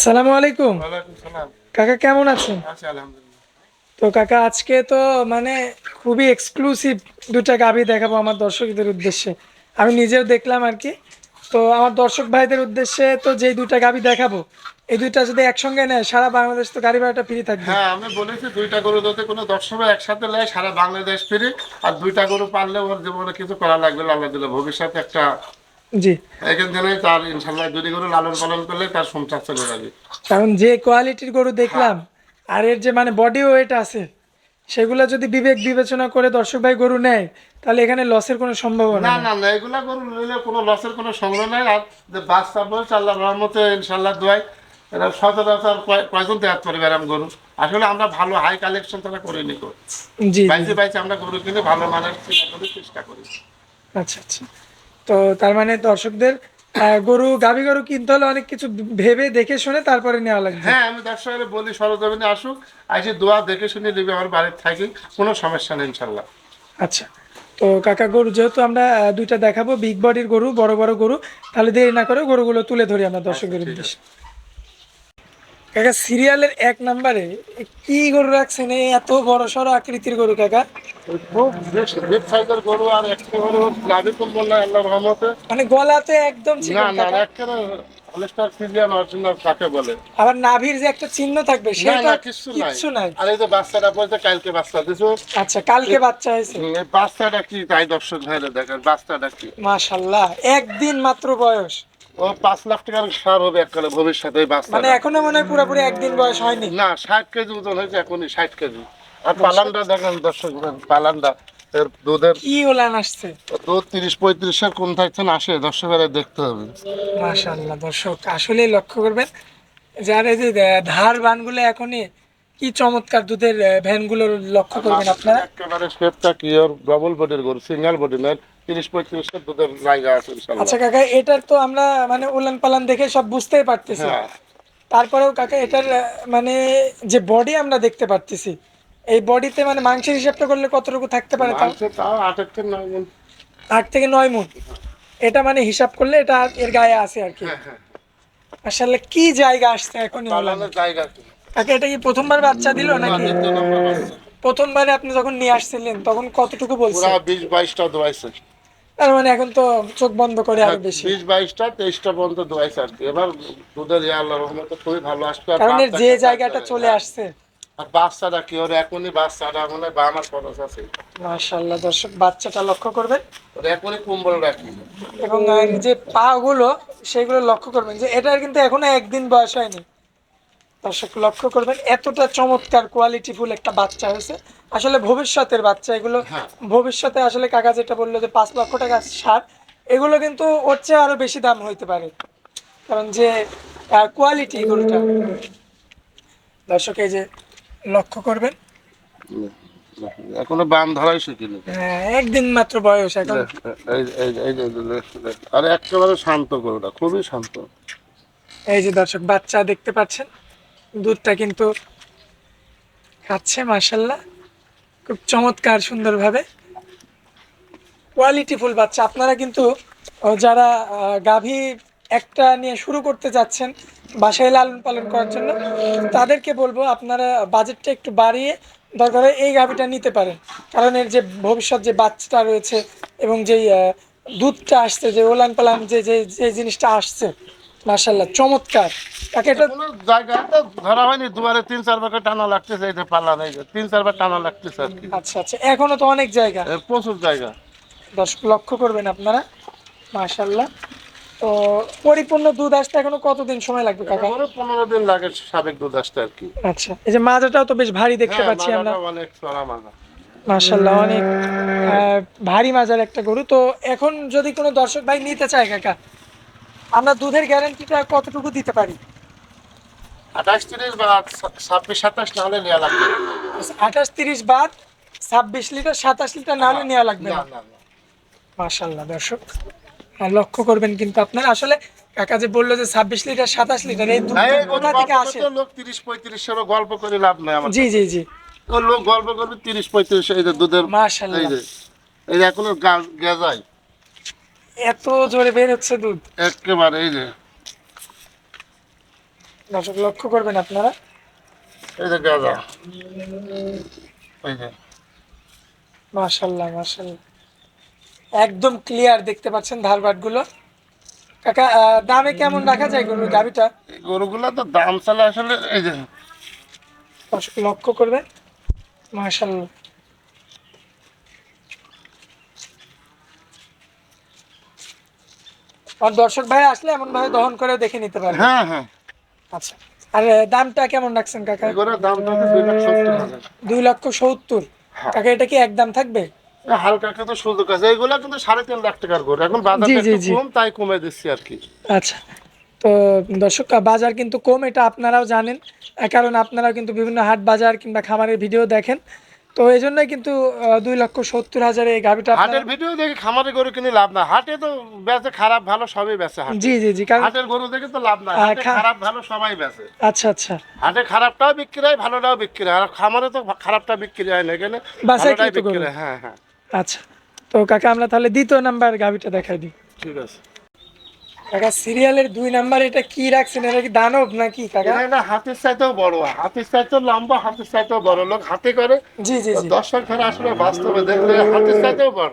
আসসালামু আলাইকুম। ওয়ালাইকুম সালাম। কাকা কেমন আছেন? তো কাকা আজকে তো মানে খুবই এক্সক্লুসিভ দুটা গাভি দেখাবো আমার দর্শকদের উদ্দেশ্যে। আমি নিজেও দেখলাম আর কি। তো আমার দর্শক ভাইদের উদ্দেশ্যে তো যেই দুইটা গাভি দেখাবো এই দুইটা যদি একসঙ্গে নেয় সারা বাংলাদেশ তো গাড়ি ভাড়াটা ফ্রি থাকবে। হ্যাঁ আমি বলেছি দুইটা গরু যদি কোনো দর্শক একসাথে নেয় সারা বাংলাদেশ ফিরে আর দুইটা গরু পারলে ওর জীবনে কিছু করা লাগবে আল্লাহ দিলে ভবিষ্যতে একটা জি। এখান থেকে তার ইনশাল্লাহ দুটি গরু লালন পালন করলে তার সংসার চলে যাবে। কারণ যে কোয়ালিটির গরু দেখলাম আর এর যে মানে বডি ওয়েট আছে সেগুলো যদি বিবেক বিবেচনা করে দর্শক ভাই গরু নেয় তাহলে এখানে লসের কোনো সম্ভাবনা না না না এগুলা গরু নিলে কোনো লসের কোনো সংগ্রহ নাই। আর যে বাচ্চা বলছে আল্লাহ রহমতে ইনশাল্লাহ দোয়াই এরা সচরাচর কয়- কয়জন দেয়াত পারবে এরম গরু? আসলে আমরা ভালো হাই কালেকশন তারা করিনি কো জি। বাইসে বাইসে আমরা গরু কিনে ভালো মানের করে চেষ্টা করি। আচ্ছা আচ্ছা। তো তার মানে দর্শকদের গরু গাভী গরু কিনতে হলে অনেক কিছু ভেবে দেখে শুনে তারপরে নেওয়া লাগবে। হ্যাঁ আমি দর্শকের বলি সরজমিনে আসুক আইসে দোয়া দেখে শুনে নেবে আমার বাড়ির থাকি কোনো সমস্যা নেই ইনশাল্লাহ। আচ্ছা তো কাকা গরু যেহেতু আমরা দুইটা দেখাবো বিগ বডির গরু বড় বড় গরু তাহলে দেরি না করে গরুগুলো তুলে ধরি আমরা দর্শকদের উদ্দেশ্যে। কাকা সিরিয়ালের এক নম্বরে কি গরু রাখছেন? এই এত বড় সড়ো আকৃতির গরু কাকা। গরু আর একটা কম্বল আল্লাহ রহমতে। মানে গলাতে একদম না না একেবারে হলস্টার ফিজিয়ান অরিজিনাল কাকে বলে। আবার নাভির যে একটা চিহ্ন থাকবে না সেটা কিছু নাই। আর এই যে বাচ্চাটা বলতে কালকে বাচ্চা দিছো আচ্ছা কালকে বাচ্চা হয়েছে। বাচ্চাটা কি? তাই দর্শক ভাইরা দেখেন বাচ্চাটা কি? একদিন মাত্র বয়স। ও পাঁচ লাখ টাকার সার হবে এককালে ভবিষ্যতে এই মানে বাচ্চাটা এখনও মনে হয় পুরোপুরি একদিন বয়স হয়নি? না ষাট কেজি ওজন হয়েছে এখনই ষাট কেজি। আর পালানটা দেখেন দর্শক পালানটা এর দুধের কি ওলান আসছে? দুধ তিরিশ পঁয়ত্রিশের কোন থাকছেন আসে দর্শকেরা দেখতে হবে। মাশাল্লাহ দর্শক আসলেই লক্ষ্য করবেন যার এই যে ধার বানগুলো এখনই কি চমৎকার দুধের ভ্যানগুলো লক্ষ্য করবেন আপনারা? একেবারে শেপটা কি ওর ডবল বডির গরু সিঙ্গেল বডি নয় তিরিশ পঁয়ত্রিশের দুধের জায়গা আছে আচ্ছা কাকা এটার তো আমরা মানে উলান পালান দেখে সব বুঝতেই পারতেছি। হ্যাঁ। তারপরেও কাকা এটার মানে যে বডি আমরা দেখতে পারতেছি এই বডিতে মানে মাংসের হিসাবটা করলে কতটুকু থাকতে পারে তাও? থেকে নয়। আট থেকে নয় মুন এটা মানে হিসাব করলে এটা এর গায়ে আছে আর কি। হ্যাঁ, হ্যাঁ। আসলে কি জায়গা আসছে এখন জায়গা কাকা এটা কি প্রথমবার বাচ্চা দিল নাকি? প্রথমবারে আপনি যখন নিয়ে আসছিলেন তখন কতটুকু বলছে? পুরা বিশ বাইশটা দোয়াইছে। তার মানে এখন তো চোখ বন্ধ করে আরও বেশি। বিশ বাইশটা তেইশটা পর্যন্ত দোয়াইছে আর এবার দুধের ইয়া আল্লাহ রহমতে খুবই ভালো আর কারণ এর যে জায়গাটা চলে। আসছে। আর বাচ্চাটা কি ওর এখনই বাচ্চাটা মনে হয় বা আমার খরচ আছে। মাশাআল্লাহ দর্শক বাচ্চাটা লক্ষ্য করবেন। ওর এখনই কুম্বল রাখি। এবং যে পা গুলো সেগুলো লক্ষ্য করবেন যে এটার কিন্তু এখনও একদিন বয়স হয়নি। দর্শক লক্ষ্য করবেন এতটা চমৎকার কোয়ালিটিফুল একটা বাচ্চা হয়েছে। আসলে ভবিষ্যতের বাচ্চা এগুলো হ্যাঁ। ভবিষ্যতে আসলে কাকা যেটা বলল যে পাঁচ লক্ষ টাকা সার এগুলো কিন্তু ওর চেয়ে আরও বেশি দাম হইতে পারে। কারণ যে কোয়ালিটি গরুটা। দর্শক এই যে লক্ষ্য করবেন। এখনও বান ধরাই শিখিনি হ্যাঁ, একদিন মাত্র বয়স এখন। আর একেবারে শান্ত গরুটা খুবই শান্ত। এই যে দর্শক বাচ্চা দেখতে পাচ্ছেন। দুধটা কিন্তু খাচ্ছে মাসাল্লাহ খুব চমৎকার, সুন্দরভাবে। কোয়ালিটিফুল বাচ্চা। আপনারা কিন্তু যারা গাভী একটা নিয়ে শুরু করতে যাচ্ছেন বাসায় লালন পালন করার জন্য, তাদেরকে বলব, আপনারা বাজেটটা একটু বাড়িয়ে দরকার এই গাভীটা নিতে পারেন। কারণ এর যে ভবিষ্যৎ যে বাচ্চাটা রয়েছে এবং যেই দুধটা আসছে, যে ওলান পালান যে যে জিনিসটা আসছে মার্শাল্লাহ চমৎকার। এটা জায়গাতে ধরা হয়নি দুয়ারে তিন চারবার করে টানা লাগতেছে এই পাল্লা নেই তিন চারবার টানা লাগতেছে আর কি। আচ্ছা আচ্ছা এখনও তো অনেক জায়গা। প্রচুর জায়গা। দর্শক লক্ষ্য করবেন আপনারা মার্শাল্লাহ তো পরিপূর্ণ দুধ আসতে এখনও কতদিন সময় লাগবে কাকা? দিন লাগে সাবেক দুধ আসতে আর কি। আচ্ছা এই যে মাজাটাও তো বেশ ভারী দেখতে হ্যাঁ, পাচ্ছি আমরা। অনেক চড়া মাজা। মার্শাল্লাহ অনেক ভারী মাজার একটা গরু। তো এখন যদি কোনো দর্শক ভাই নিতে চায় কাকা আমরা দুধের গ্যারান্টিটা কতটুকু দিতে পারি? আঠাশ তিরিশ বা ছাব্বিশ সাতাশ না হলে নেওয়া লাগবে। আঠাশ তিরিশ বাদ ছাব্বিশ লিটার সাতাশ লিটার না। হলে নেওয়া লাগবে মাশাল্লাহ দর্শক লক্ষ্য করবেন কিন্তু আপনার আসলে কাকা যে বলল যে ছাব্বিশ লিটার সাতাশ লিটার এই কোথা থেকে আসে? লোক তিরিশ পঁয়ত্রিশেরও গল্প করে লাভ নাই আমার জি জি জি। লোক গল্প করবে তিরিশ পঁয়ত্রিশ এই যে দুধের মাশাল্লাহ এই যে এখনও গা- গেজাই এত জোরে বের হচ্ছে দুধ। একেবারে এই যে। দর্শক লক্ষ্য করবেন আপনারা। এই যে গাজা। এই যে। মাশাল্লাহ মাশাল্লাহ। একদম ক্লিয়ার দেখতে পাচ্ছেন ধারবাটগুলো কাকা দামে কেমন রাখা যায় গরুর এই গরুগুলা তো দাম চলে আসলে এই যে। দর্শক লক্ষ্য করবেন। মাশাল্লাহ। আর দর্শক ভাই আসলে এমন ভাবে দহন করে দেখে নিতে পারবে। হ্যাঁ হ্যাঁ। আচ্ছা। আর দামটা কেমন রাখছেন কাকা? দামটা তো দুই লক্ষ সত্তর হ্যাঁ। কাকা এটা কি একদম থাকবে? হালকা তো সুযোগ আছে এইগুলা কিন্তু সাড়ে তিন লাখ টাকার গরু। এখন একটু কম তাই কমে দিচ্ছি আর কি। আচ্ছা। তো দর্শক বাজার কিন্তু কম এটা আপনারাও জানেন। কারণ আপনারাও কিন্তু বিভিন্ন হাট বাজার কিংবা খামারের ভিডিও দেখেন। তো এই জন্যই কিন্তু দুই লক্ষ সত্তর হাজারে এই গাভিটা হাটের ভিডিও দেখে খামারে গরু কিনে লাভ না হাটে তো বেচে খারাপ ভালো সবই বেচে জি জি জি কারণ হাটের গরু দেখে তো লাভ না হাটে খারাপ ভালো সবাই বেচে। আচ্ছা আচ্ছা। হাটে খারাপটাও বিক্রি হয় ভালোটাও বিক্রি হয়। আর খামারে তো খারাপটা বিক্রি হয় না এখানে ভালোটাই বিক্রি হয়। হ্যাঁ হ্যাঁ। আচ্ছা। তো কাকা আমরা তাহলে দ্বিতীয় নাম্বার গাভিটা দেখাই দিই। ঠিক আছে। কাকা সিরিয়ালের দুই নাম্বার এটা কি রাখছেন? এটা কি দানব নাকি কাকা? না হাতের বড়। হাতের লম্বা হাতের বড়। লোক হাতে করে। জি জি জি। আসলে বাস্তবে দেখলে হাতের বড়।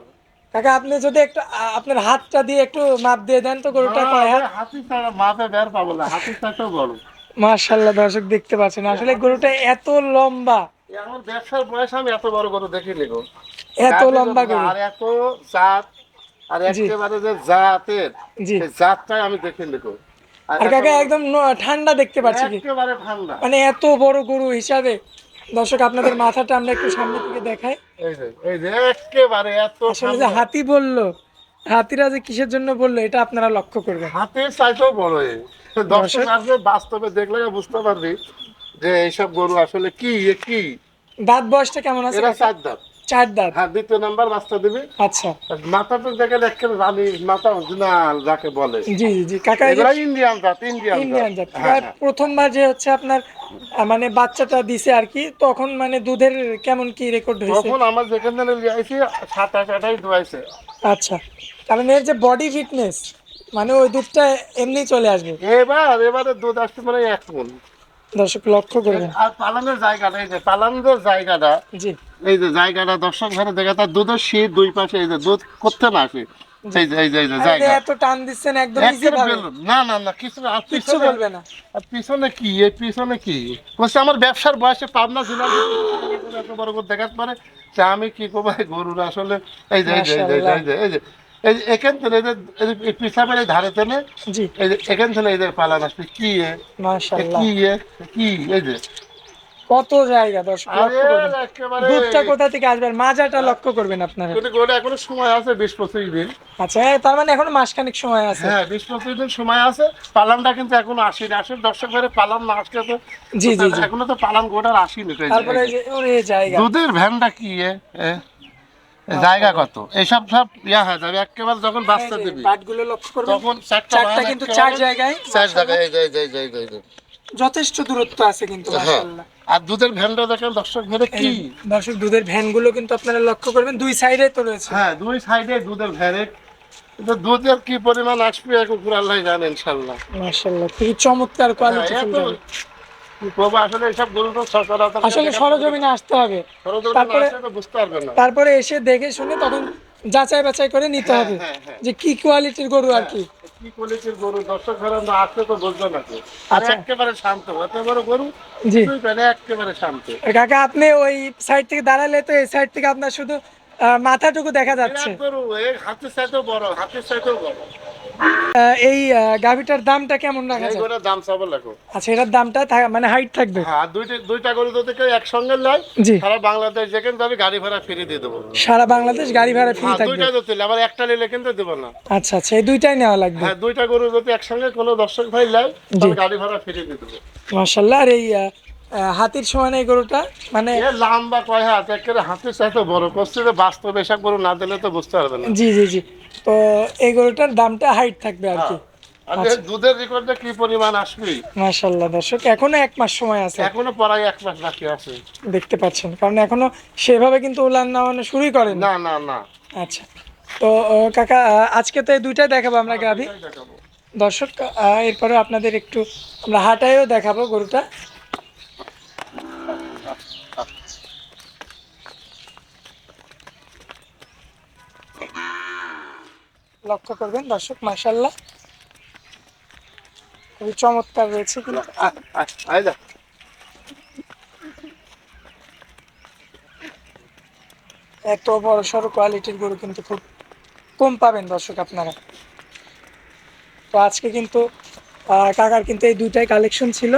কাকা আপনি যদি একটু আপনার হাতটা দিয়ে একটু মাপ দিয়ে দেন তো গরুটা কয় হাত? হাতির ছাড়া মাপে বের পাবো না বড়। মার্শাল্লাহ দর্শক দেখতে পাচ্ছেন। আসলে গরুটা এত লম্বা। আমার ব্যবসার বয়স আমি এত বড় গরু দেখিনি গো। এত লম্বা গরু। আর এত জাত আর একেবারে যে জাতের জাতটাই আমি দেখিনি গো আর কাকা একদম ঠান্ডা দেখতে পাচ্ছি একেবারে ঠান্ডা। মানে এত বড় গরু হিসাবে। দর্শক আপনাদের মাথাটা আমরা একটু সামনে থেকে দেখাই। এই যে এই যে একেবারে এত আসলে যে হাতি বলল হাতিরা যে কিসের জন্য বলল এটা আপনারা লক্ষ্য করবেন। হাতের চাইতেও বড় দর্শক আসলে বাস্তবে দেখলে বুঝতে পারবি যে এইসব গরু আসলে কি এ কি? দাঁত বয়সটা কেমন আছে এরা? চার দাঁত। চার দাঁত। হ্যাঁ দ্বিতীয় নাম্বার বাস্তা দিবি। আচ্ছা। মাথাটা দেখে দেখেন রানী মাথা অরিজিনাল যাকে বলে। জি জি কাকা এগুলা ইন্ডিয়ান জাত ইন্ডিয়ান ইন্ডিয়ান জাত। হ্যাঁ, হ্যাঁ। প্রথমবার যে হচ্ছে আপনার মানে বাচ্চাটা দিছে আর কি তখন মানে দুধের কেমন কি রেকর্ড হয়েছে? তখন আমার যেখানে লিয়েছি সাতাশ আঠাশ দুয়াইছে আচ্ছা। কারণ এর যে বডি ফিটনেস মানে ওই দুধটা এমনি চলে আসবে। এবার এবারে দুধ আসছে মানে এক মন। দর্শক লক্ষ্য করবেন। আর পালানের জায়গাটা এই যে পালানের জায়গাটা জি। এই যে জায়গাটা দর্শক ঘরে দেখা তার দুধের শীত দুই পাশে এই যে দুধ করতে না আসে আমার ব্যবসার বয়সে পাবনা বড় করে দেখার পরে যে আমি কি করব গরুর আসলে এই যে এই যে এখান থেকে এই ধারে যে এখান থেকে এই যে পালান আসবে কি কি এ? কি এই যে কত জায়গা দর্শক দুধটা কোথা থেকে আসবে? আর মাজাটা লক্ষ্য করবেন আপনারা। কিন্তু এখনও সময় আছে বিশ পঁচিশ দিন। আচ্ছা হ্যাঁ, তার মানে এখনও মাসখানেক সময় আছে। হ্যাঁ বিশ পঁচিশ দিন সময় আছে। পালানটা কিন্তু এখনও আসেনি। আসলে দর্শক পালান না আসলে তো জি জি এখনও তো গোটার আসেনি তারপরে ওরে জায়গা। দুধের ভ্যানটা কি এ? এ? জায়গা কত? এসব সব ইয়া হয়ে যাবে। একেবারে যখন বাচ্চা দিবি বাটগুলো লক্ষ্য করবেন। তখন চারটা চারটা কিন্তু চার জায়গায়। চার জায়গায় এই। যথেষ্ট দূরত্ব আছে কিন্তু হ্যাঁ। মাশাআল্লাহ। আর দুধের ভ্যানটা দেখেন দর্শক এই কি? দর্শক দুধের ভ্যানগুলো কিন্তু আপনারা লক্ষ্য করবেন দুই সাইডে তো রয়েছে। হ্যাঁ দুই সাইডে দুধের ভ্যানে কিন্তু দুধের কি পরিমাণ আসবে এক উপর আল্লাহ জানে ইনশাল্লাহ মাশাআল্লাহ খুবই চমৎকার কোয়ালিটি হ্যাঁ, আসলে সরজমিনে আসতে হবে। তারপরে- তারপরে এসে দেখে শুনে তখন যাচাই বাছাই করে নিতে হবে হ্যাঁ, হ্যাঁ। যে কি কোয়ালিটির গরু আর কি। কি কোয়ালিটির গরু? দর্শক ঘরে না আসলে তো বুঝবে না কেউ। আচ্ছা। একেবারে শান্ত এত বড় গরু জি। একেবারে শান্ত। কাকা আপনি ওই সাইড থেকে দাঁড়ালে তো এই সাইড থেকে আপনার শুধু মাথাটুকু দেখা যাচ্ছে। গরু হাতের চাইতেও বড় হাতের চাইতেও বড়। এই গাভিটার দামটা কেমন রাখা যায়? গরুর দাম চাবো লাগো আচ্ছা এটার দামটা মানে হাইট থাকবে? হ্যাঁ দুইটা দুইটা গরু যদি কেউ একসঙ্গে জি। সারা বাংলাদেশ যেখানে যাবে গাড়ি ভাড়া ফিরে দিয়ে দেবো। সারা বাংলাদেশ গাড়ি ভাড়া ফ্রি হ্যাঁ থাকবে? দুইটা যদি আবার একটা নিলে কিন্তু দেবো না। আচ্ছা আচ্ছা এই দুইটাই নেওয়া লাগবে? হ্যাঁ দুইটা গরু যদি একসঙ্গে কোনো দর্শক ভাই নেয় তবে গাড়ি ভাড়া ফিরে দিয়ে দেবো। মার্শাল্লাহ আর এই হাতির সমান এই গরুটা মানে লম্বা কয় হাত? একেবারে হাতের চাইতে বড়। করছে যে বাস্তবে এসব গরু না দিলে তো বুঝতে পারবে না। জি জি জি। তো এই গরুটার দামটা হাইট থাকবে আর কি। আর এর দুধের রেকর্ডে কি পরিমাণ আসবে? মার্শাল্লাহ দর্শক এখনও এক মাস সময় আছে। এখনও পড়াই এক মাস বাকি আছে। দেখতে পাচ্ছেন কারণ এখনও সেভাবে কিন্তু উলান নামানো শুরুই করেন। না না না। আচ্ছা। তো কাকা আজকে তো এই দুইটাই দেখাবো আমরা গাভি। দর্শক এরপরে আপনাদের একটু আমরা হাটায়ও দেখাবো গরুটা। লক্ষ্য করবেন দর্শক মাসাল্লাহ খুবই চমৎকার রয়েছে। এত বড় সড়ো কোয়ালিটির গরু কিন্তু খুব কম পাবেন দর্শক আপনারা। তো আজকে কিন্তু কাকার কিন্তু এই দুইটাই কালেকশন ছিল।